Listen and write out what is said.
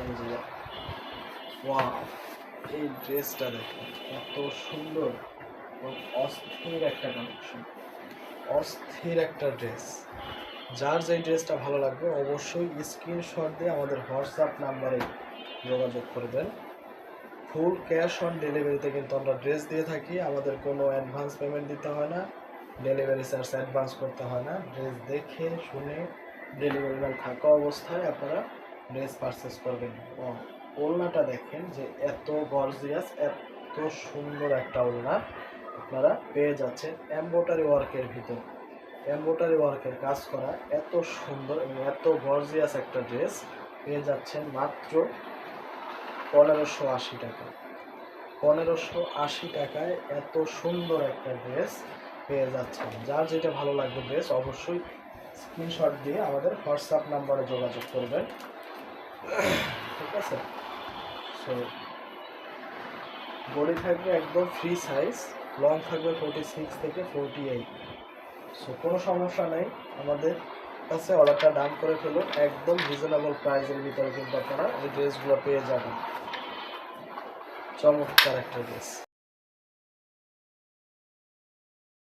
এই এই ড্রেসটা দেখুন এত সুন্দর এবং অস্থির একটা কালেকশন অস্থির একটা ড্রেস। যার যেই ড্রেসটা ভালো লাগবে, অবশ্যই স্ক্রিনশট দিয়ে আমাদের হোয়াটসঅ্যাপ নাম্বারে যোগাযোগ করবেন। ফুল ক্যাশ অন ডেলিভারিতে কিন্তু আমরা ড্রেস দিয়ে থাকি, আমাদের কোনো অ্যাডভান্স পেমেন্ট দিতে হয় না ডেলিভারি চার্জ অ্যাডভান্স করতে হয় না। ড্রেস দেখে, শুনে ডেলিভারি ম্যান থাকা অবস্থায় আপনারা ড্রেস পারচেস করবেন। ও, ওড়নাটা দেখেন যে এত গর্জিয়াস এত সুন্দর একটা ওড়না আপনারা পেয়ে যাচ্ছেন এম্বোটারি ওয়ার্কের ভিতর। এম্বোটারি ওয়ার্কের কাজ করা এত সুন্দর এবং এত গর্জিয়াস একটা ড্রেস পেয়ে যাচ্ছেন মাত্র পনেরোশো আশি টাকা। পনেরোশো আশি টাকায় এত সুন্দর একটা ড্রেস পেয়ে যাচ্ছেন। যার যেটা ভালো লাগবে ড্রেস অবশ্যই স্ক্রিনশট দিয়ে আমাদের হোয়াটসঅ্যাপ নাম্বারে যোগাযোগ করবেন। ঠিক আছে? সো বডি থাকবে একদম ফ্রি সাইজ লং থাকবে ফোর্টি সিক্স থেকে ফোর্টি এইট সো কোনো সমস্যা নেই, আমাদের কাছে অর্ডারটা ডান করে ফেলুন। একদম রিজনেবল প্রাইসের ভিতরে কিন্তু আপনারা এই ড্রেসগুলো পেয়ে যাবেন। চমৎকার একটা ড্রেস